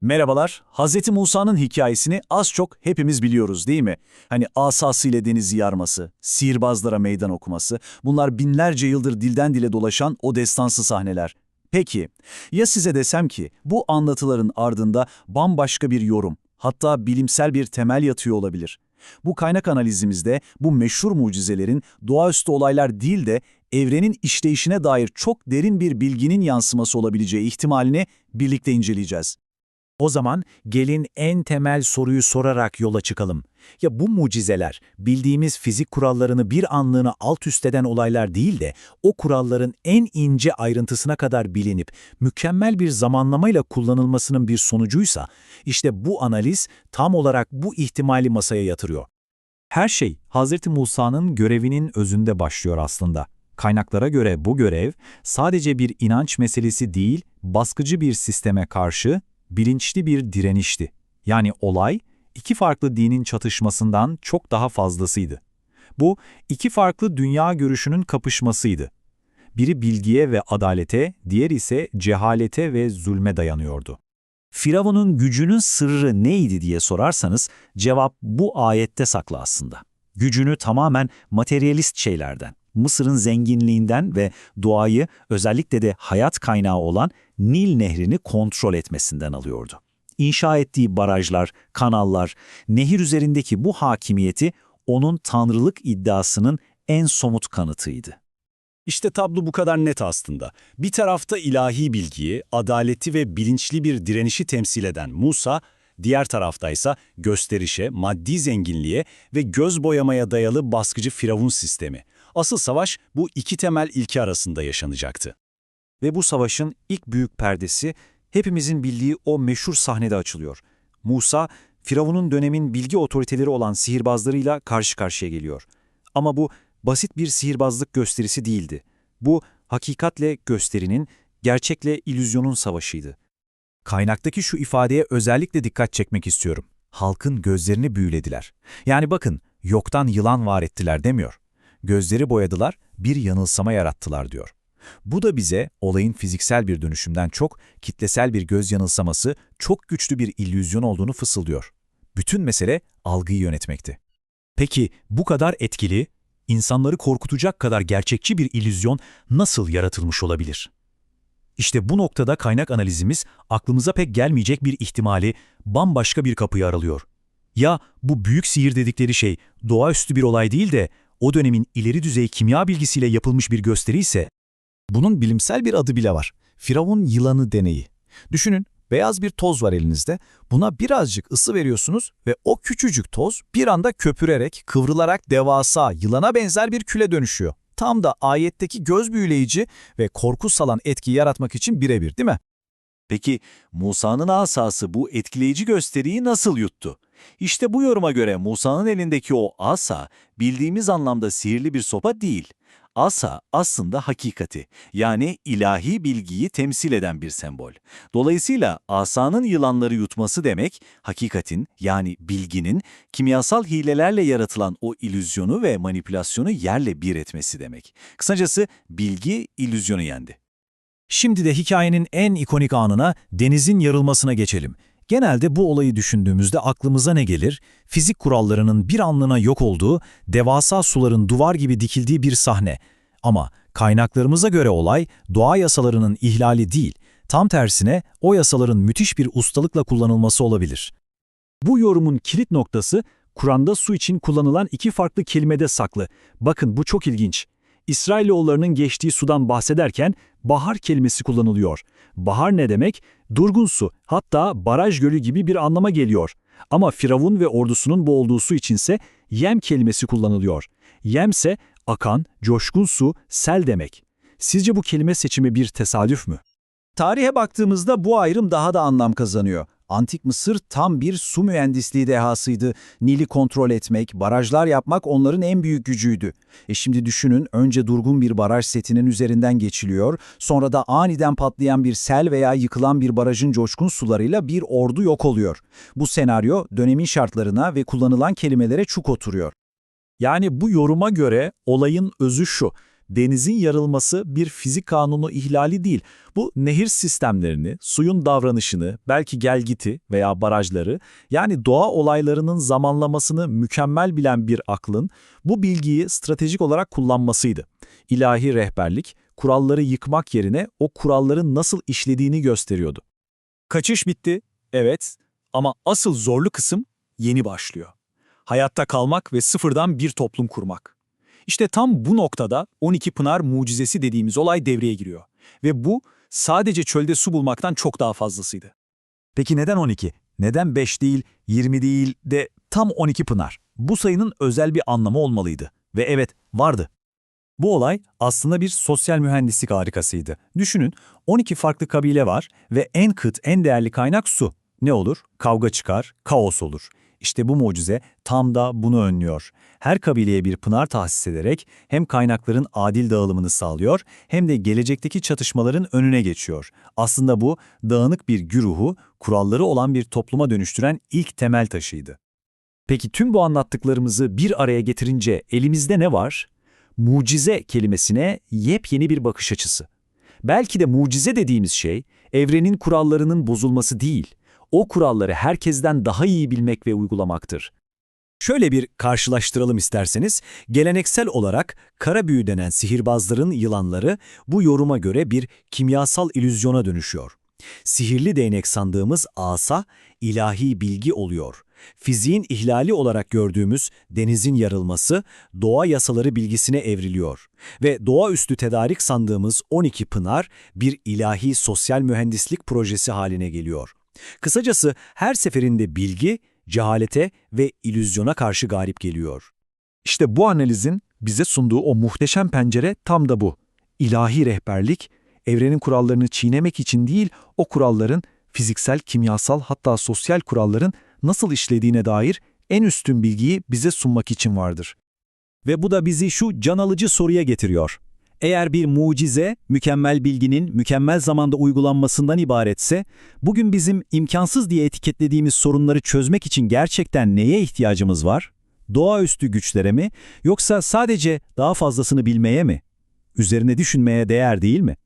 Merhabalar. Hz. Musa'nın hikayesini az çok hepimiz biliyoruz değil mi? Hani asasıyla denizi yarması, sihirbazlara meydan okuması, bunlar binlerce yıldır dilden dile dolaşan o destansı sahneler. Peki, ya size desem ki bu anlatıların ardında bambaşka bir yorum, hatta bilimsel bir temel yatıyor olabilir. Bu kaynak analizimizde bu meşhur mucizelerin doğaüstü olaylar değil de evrenin işleyişine dair çok derin bir bilginin yansıması olabileceği ihtimalini birlikte inceleyeceğiz. O zaman gelin en temel soruyu sorarak yola çıkalım. Ya bu mucizeler bildiğimiz fizik kurallarını bir anlığına alt üst eden olaylar değil de o kuralların en ince ayrıntısına kadar bilinip mükemmel bir zamanlamayla kullanılmasının bir sonucuysa işte bu analiz tam olarak bu ihtimali masaya yatırıyor. Her şey Hz. Musa'nın görevinin özünde başlıyor aslında. Kaynaklara göre bu görev sadece bir inanç meselesi değil, baskıcı bir sisteme karşı bilinçli bir direnişti. Yani olay iki farklı dinin çatışmasından çok daha fazlasıydı. Bu iki farklı dünya görüşünün kapışmasıydı. Biri bilgiye ve adalete, diğer ise cehalete ve zulme dayanıyordu. Firavun'un gücünün sırrı neydi diye sorarsanız cevap bu ayette saklı aslında. Gücünü tamamen materyalist şeylerden, Mısır'ın zenginliğinden ve doğayı özellikle de hayat kaynağı olan Nil Nehri'ni kontrol etmesinden alıyordu. İnşa ettiği barajlar, kanallar, nehir üzerindeki bu hakimiyeti onun tanrılık iddiasının en somut kanıtıydı. İşte tablo bu kadar net aslında. Bir tarafta ilahi bilgiyi, adaleti ve bilinçli bir direnişi temsil eden Musa, diğer taraftaysa gösterişe, maddi zenginliğe ve göz boyamaya dayalı baskıcı firavun sistemi. Asıl savaş bu iki temel ilke arasında yaşanacaktı. Ve bu savaşın ilk büyük perdesi hepimizin bildiği o meşhur sahnede açılıyor. Musa, Firavun'un dönemin bilgi otoriteleri olan sihirbazlarıyla karşı karşıya geliyor. Ama bu basit bir sihirbazlık gösterisi değildi. Bu hakikatle gösterinin, gerçekle illüzyonun savaşıydı. Kaynaktaki şu ifadeye özellikle dikkat çekmek istiyorum. Halkın gözlerini büyülediler. Yani bakın, yoktan yılan var ettiler demiyor. Gözleri boyadılar, bir yanılsama yarattılar diyor. Bu da bize olayın fiziksel bir dönüşümden çok kitlesel bir göz yanılsaması, çok güçlü bir illüzyon olduğunu fısıldıyor. Bütün mesele algıyı yönetmekti. Peki bu kadar etkili, insanları korkutacak kadar gerçekçi bir illüzyon nasıl yaratılmış olabilir? İşte bu noktada kaynak analizimiz aklımıza pek gelmeyecek bir ihtimali, bambaşka bir kapıyı aralıyor. Ya bu büyük sihir dedikleri şey doğaüstü bir olay değil de o dönemin ileri düzey kimya bilgisiyle yapılmış bir gösteri ise bunun bilimsel bir adı bile var. Firavun yılanı deneyi. Düşünün, beyaz bir toz var elinizde. Buna birazcık ısı veriyorsunuz ve o küçücük toz bir anda köpürerek, kıvrılarak devasa, yılana benzer bir küle dönüşüyor. Tam da ayetteki göz büyüleyici ve korku salan etki yaratmak için birebir değil mi? Peki Musa'nın asası bu etkileyici gösteriyi nasıl yuttu? İşte bu yoruma göre Musa'nın elindeki o asa bildiğimiz anlamda sihirli bir sopa değil. Asa aslında hakikati yani ilahi bilgiyi temsil eden bir sembol. Dolayısıyla asanın yılanları yutması demek hakikatin yani bilginin kimyasal hilelerle yaratılan o ilüzyonu ve manipülasyonu yerle bir etmesi demek. Kısacası bilgi ilüzyonu yendi. Şimdi de hikayenin en ikonik anına denizin yarılmasına geçelim. Genelde bu olayı düşündüğümüzde aklımıza ne gelir? Fizik kurallarının bir anlığına yok olduğu, devasa suların duvar gibi dikildiği bir sahne. Ama kaynaklarımıza göre olay doğa yasalarının ihlali değil, tam tersine o yasaların müthiş bir ustalıkla kullanılması olabilir. Bu yorumun kilit noktası Kur'an'da su için kullanılan iki farklı kelimede saklı. Bakın bu çok ilginç. İsrailoğullarının geçtiği sudan bahsederken bahar kelimesi kullanılıyor. Bahar ne demek? Durgun su, hatta baraj gölü gibi bir anlama geliyor. Ama Firavun ve ordusunun boğulduğu su içinse yem kelimesi kullanılıyor. Yemse akan, coşkun su, sel demek. Sizce bu kelime seçimi bir tesadüf mü? Tarihe baktığımızda bu ayrım daha da anlam kazanıyor. Antik Mısır tam bir su mühendisliği dehasıydı. Nil'i kontrol etmek, barajlar yapmak onların en büyük gücüydü. E şimdi düşünün önce durgun bir baraj setinin üzerinden geçiliyor, sonra da aniden patlayan bir sel veya yıkılan bir barajın coşkun sularıyla bir ordu yok oluyor. Bu senaryo dönemin şartlarına ve kullanılan kelimelere çuk oturuyor. Yani bu yoruma göre olayın özü şu. Denizin yarılması bir fizik kanunu ihlali değil. Bu nehir sistemlerini, suyun davranışını, belki gelgiti veya barajları, yani doğa olaylarının zamanlamasını mükemmel bilen bir aklın bu bilgiyi stratejik olarak kullanmasıydı. İlahi rehberlik, kuralları yıkmak yerine o kuralların nasıl işlediğini gösteriyordu. Kaçış bitti, evet ama asıl zorlu kısım yeni başlıyor. Hayatta kalmak ve sıfırdan bir toplum kurmak. İşte tam bu noktada 12 Pınar mucizesi dediğimiz olay devreye giriyor. Ve bu sadece çölde su bulmaktan çok daha fazlasıydı. Peki neden 12? Neden 5 değil, 20 değil de tam 12 pınar? Bu sayının özel bir anlamı olmalıydı. Ve evet, vardı. Bu olay aslında bir sosyal mühendislik harikasıydı. Düşünün, 12 farklı kabile var ve en kıt, en değerli kaynak su. Ne olur? Kavga çıkar, kaos olur. İşte bu mucize tam da bunu önlüyor. Her kabileye bir pınar tahsis ederek hem kaynakların adil dağılımını sağlıyor hem de gelecekteki çatışmaların önüne geçiyor. Aslında bu dağınık bir güruhu kuralları olan bir topluma dönüştüren ilk temel taşıydı. Peki tüm bu anlattıklarımızı bir araya getirince elimizde ne var? Mucize kelimesine yepyeni bir bakış açısı. Belki de mucize dediğimiz şey evrenin kurallarının bozulması değil, o kuralları herkesten daha iyi bilmek ve uygulamaktır. Şöyle bir karşılaştıralım isterseniz, geleneksel olarak kara büyü denen sihirbazların yılanları bu yoruma göre bir kimyasal ilüzyona dönüşüyor. Sihirli değnek sandığımız asa, ilahi bilgi oluyor. Fiziğin ihlali olarak gördüğümüz denizin yarılması, doğa yasaları bilgisine evriliyor. Ve doğaüstü tedarik sandığımız 12 pınar bir ilahi sosyal mühendislik projesi haline geliyor. Kısacası her seferinde bilgi, cehalete ve ilüzyona karşı galip geliyor. İşte bu analizin bize sunduğu o muhteşem pencere tam da bu. İlahi rehberlik, evrenin kurallarını çiğnemek için değil, o kuralların fiziksel, kimyasal hatta sosyal kuralların nasıl işlediğine dair en üstün bilgiyi bize sunmak için vardır. Ve bu da bizi şu can alıcı soruya getiriyor. Eğer bir mucize, mükemmel bilginin mükemmel zamanda uygulanmasından ibaretse, bugün bizim imkansız diye etiketlediğimiz sorunları çözmek için gerçekten neye ihtiyacımız var? Doğaüstü güçlere mi, yoksa sadece daha fazlasını bilmeye mi? Üzerine düşünmeye değer değil mi?